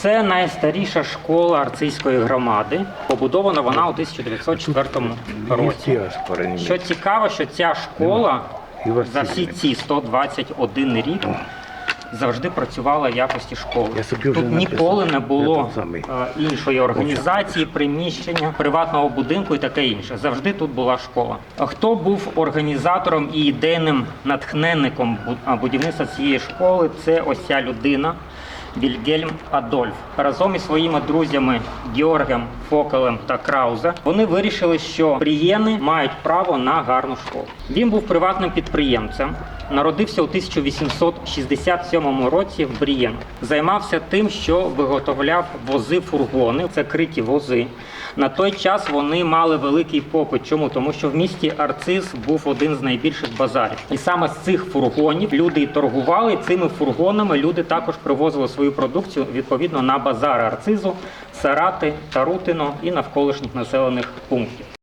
Це найстаріша школа арцизької громади. Побудована вона у 1904 році. Що цікаво, що ця школа за всі ці 121 рік завжди працювала в якості школи. Тут ніколи не було е, іншої організації, приміщення, приватного будинку і таке інше. Завжди тут була школа. Хто був організатором і ідейним натхненником бу- будівництва цієї школи? Це ось ця людина. Вільгельм Адольф разом із своїми друзями Георгем Фокелем та Краузе вони вирішили, що брієни мають право на гарну школу. Він був приватним підприємцем. Народився у 1867 році в Брієнах. Займався тим, що виготовляв вози фургони, це криті вози. На той час вони мали великий попит. Чому? Тому що в місті Арциз був один з найбільших базарів. І саме з цих фургонів люди торгували. Цими фургонами люди також привозили свою продукцію відповідно на базари Арцизу, Сарати, Тарутино і навколишніх населених пунктів.